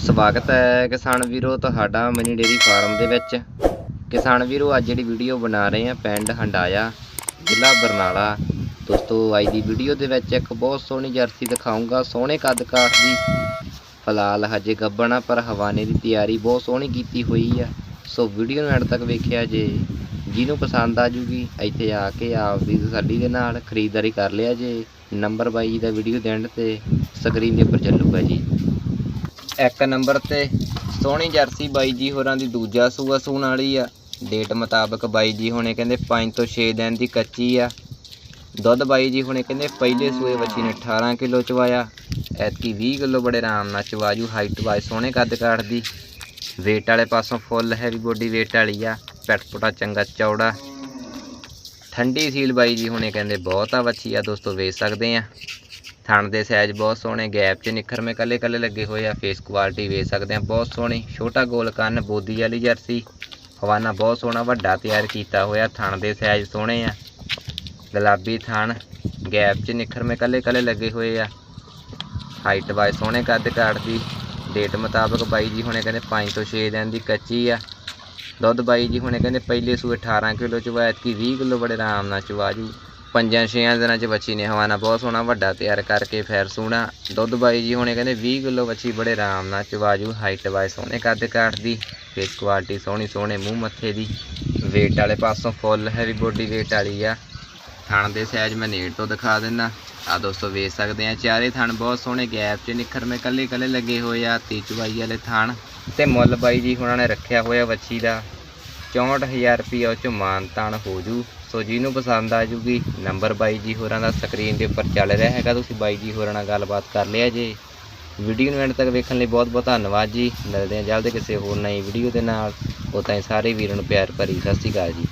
ਸਵਾਗਤ ਹੈ ਕਿਸਾਨ ਵੀਰੋ ਤੁਹਾਡਾ ਮਨੀ ਡੇਰੀ ਫਾਰਮ ਦੇ ਵਿੱਚ। ਕਿਸਾਨ ਵੀਰੋ, ਅੱਜ ਜਿਹੜੀ ਵੀਡੀਓ ਬਣਾ ਰਹੇ ਆ ਪਿੰਡ ਹੰਡਾਇਆ, ਜ਼ਿਲ੍ਹਾ ਬਰਨਾਲਾ। ਦੋਸਤੋ, ਅੱਜ ਦੀ ਵੀਡੀਓ ਦੇ ਵਿੱਚ ਇੱਕ ਬਹੁਤ ਸੋਹਣੀ ਜਰਸੀ ਦਿਖਾਉਂਗਾ ਸੋਹਣੇ ਕੱਦ ਕਾਠ ਦੀ। ਫਿਲਹਾਲ ਹਜੇ ਗੱਬਣਾ, ਪਰ ਹਵਾਨੇ ਦੀ ਤਿਆਰੀ ਬਹੁਤ ਸੋਹਣੀ ਕੀਤੀ ਹੋਈ ਆ। ਸੋ ਵੀਡੀਓ ਨੂੰ ਐਂਡ ਤੱਕ ਵੇਖਿਆ ਜੇ ਜਿਹਨੂੰ ਪਸੰਦ ਆ ਜੂਗੀ, ਇੱਥੇ ਆ ਕੇ ਆਪ ਦੀ ਤਸੱਲੀ ਦੇ ਨਾਲ ਖਰੀਦਦਾਰੀ ਕਰ ਲਿਆ ਜੇ। ਨੰਬਰ ਬਾਈ ਦਾ ਵੀਡੀਓ ਦੇ ਐਂਡ ਤੇ ਸਕਰੀਨ ਦੇ ਉੱਪਰ ਚੱਲੂਗਾ ਜੀ। ਇੱਕ ਨੰਬਰ ਤੇ ਸੋਹਣੀ ਜਰਸੀ ਬਾਈ ਜੀ ਹੋਰਾਂ ਦੀ ਦੂਜਾ ਸੂਆ ਸੂਣ ਵਾਲੀ ਆ। ਡੇਟ ਮੁਤਾਬਕ ਬਾਈ ਜੀ ਹੁਣੇ ਕਹਿੰਦੇ 5 ਤੋਂ 6 ਦਿਨ ਦੀ ਕੱਚੀ ਆ। ਦੁੱਧ ਬਾਈ ਜੀ ਹੁਣੇ ਕਹਿੰਦੇ ਪਹਿਲੇ ਸੂਏ ਬੱਚੀ ਨੇ 18 ਕਿਲੋ ਚਵਾਇਆ। ਐਤਕੀ 20 ਕਿਲੋ ਬੜੇ ਆਰਾਮ ਨਾਲ ਚਵਾਜੂ ਹਾਈਟ ਵਾਈਜ਼ ਸੋਹਣੇ ਕੱਦ ਕਾਠ ਦੀ। weight ਵਾਲੇ ਪਾਸੋਂ ਫੁੱਲ ਹੈਵੀ ਬੋਡੀ weight ਵਾਲੀ ਆ। ਪੈਟ ਪੁਟਾ ਚੰਗਾ ਚੌੜਾ। ਠੰਡੀ ਸੀਲ ਬਾਈ ਜੀ ਹੁਣੇ ਕਹਿੰਦੇ ਬਹੁਤ ਆ, ਵੱਛੀ ਆ ਦੋਸਤੋ, ਵੇਚ ਸਕਦੇ ਆ। ਥਣ ਦੇ ਸਾਈਜ਼ ਬਹੁਤ ਸੋਹਣੇ ਗੈਪ 'ਚ ਨਿਖਰਵੇਂ ਕੱਲੇ ਕੱਲੇ ਲੱਗੇ ਹੋਏ ਆ ਫੇਸ ਕੁਆਲਿਟੀ ਵੇਚ ਸਕਦੇ ਆ, ਬਹੁਤ ਸੋਹਣੀ। ਛੋਟਾ ਗੋਲ ਕੰਨ, ਬੋਦੀ ਵਾਲੀ ਜਰਸੀ। ਹਵਾਨਾ ਬਹੁਤ ਸੋਹਣਾ, ਵੱਡਾ ਤਿਆਰ ਕੀਤਾ ਹੋਇਆ, ਥਣ ਦੇ ਸਾਈਜ਼ ਸੋਹਣੇ ਆ। ਗੁਲਾਬੀ ਥਣ ਗੈਪ 'ਚ ਨਿਖਰਵੇਂ ਕੱਲੇ ਕੱਲੇ ਲੱਗੇ ਹੋਏ ਆ। ਹਾਈਟ ਵਾਈਜ਼ ਸੋਹਣੇ ਕੱਦ ਕਾਠ ਦੀ। ਡੇਟ ਮੁਤਾਬਕ ਬਾਈ ਜੀ ਹੁਣੇ ਕਹਿੰਦੇ 5 ਤੋਂ 6 ਦਿਨ ਦੀ ਕੱਚੀ ਆ। ਦੁੱਧ ਬਾਈ ਜੀ ਹੁਣੇ ਕਹਿੰਦੇ ਪਹਿਲੇ ਸੂਏ 18 ਕਿਲੋ ਚਵਾ ਐਤਕੀ 20 ਕਿਲੋ ਬੜੇ ਆਰਾਮ ਨਾਲ ਚਵਾਜੂ ਪੰਜਾਂ ਛੇਆਂ ਦਿਨਾਂ ਚ ਬੱਚੀ ਨੇ ਹਵਾਨਾ, ਬਹੁਤ ਸੋਹਣਾ ਵੱਡਾ ਤਿਆਰ ਕਰਕੇ ਫੈਰ ਸੋਹਣਾ ਦੁੱਧ ਬਾਈ ਜੀ ਹੁਣੇ ਕਹਿੰਦੇ 20 ਕਿਲੋ ਬੱਚੀ ਬੜੇ ਆਰਾਮ ਨਾਲ ਚਵਾਜੂ ਹਾਈਟ ਵਾਈਜ਼ ਸੋਹਣੇ ਕੱਦ ਕਾਠ ਦੀ ਫੇਸ ਕੁਆਲਿਟੀ ਸੋਹਣੀ, ਸੋਹਣੇ ਮੂੰਹ ਮੱਥੇ ਦੀ। weight ਵਾਲੇ ਪਾਸੋਂ ਫੁੱਲ ਹੈਵੀ ਬੋਡੀ weight ਵਾਲੀ ਆ। ਥਣ ਦੇ ਸਾਈਜ਼ ਮੈਂ ਨੇੜ ਤੋਂ ਦਿਖਾ ਦਿੰਦਾ ਆ ਦੋਸਤੋ ਵੇਖ ਸਕਦੇ ਆ, ਚਾਰੇ ਥਣ ਬਹੁਤ ਸੋਹਣੇ ਗੈਪ 'ਚ ਨਿਖਰਵੇਂ ਕੱਲੇ ਕੱਲੇ ਲੱਗੇ ਹੋਏ ਆ ਤੇ ਚਵਾਈ ਵਾਲੇ ਥਣ। ਤੇ ਮੁੱਲ ਬਾਈ ਜੀ ਹੁਣਾਂ ਨੇ ਰੱਖਿਆ ਹੋਇਆ ਵੱਛੀ ਦਾ। 64000 ਰੁਪਏ ਉਹ ਚ ਮਾਨ ਤਾਨ ਹੋ ਜੂ। ਸੋ ਜਿਹਨੂੰ ਪਸੰਦ ਆ ਜੂਗੀ, ਨੰਬਰ ਬਾਈ ਜੀ ਹੋਰਾਂ ਦਾ ਸਕਰੀਨ ਦੇ ਉੱਪਰ ਚੱਲ ਰਿਹਾ ਹੈਗਾ। ਤੁਸੀਂ ਬਾਈ ਜੀ ਹੋਰਾਂ ਨਾਲ ਗੱਲਬਾਤ ਕਰ ਲਿਆ ਜੇ। ਵੀਡੀਓ ਨੂੰ ਐਂਡ ਤੱਕ ਵੇਖਣ ਲਈ ਬਹੁਤ ਬਹੁਤ ਧੰਨਵਾਦ ਜੀ। ਮਿਲਦੇ ਹਾਂ ਜਲਦ ਕਿਸੇ ਹੋਰ ਨਈ ਵੀਡੀਓ ਦੇ ਨਾਲ। ਉਹ ਤਾਂ ਸਾਰੇ ਵੀਰਾਂ ਨੂੰ ਪਿਆਰ ਭਰੀ ਸਤਿ ਸ਼੍ਰੀ ਅਕਾਲ ਜੀ।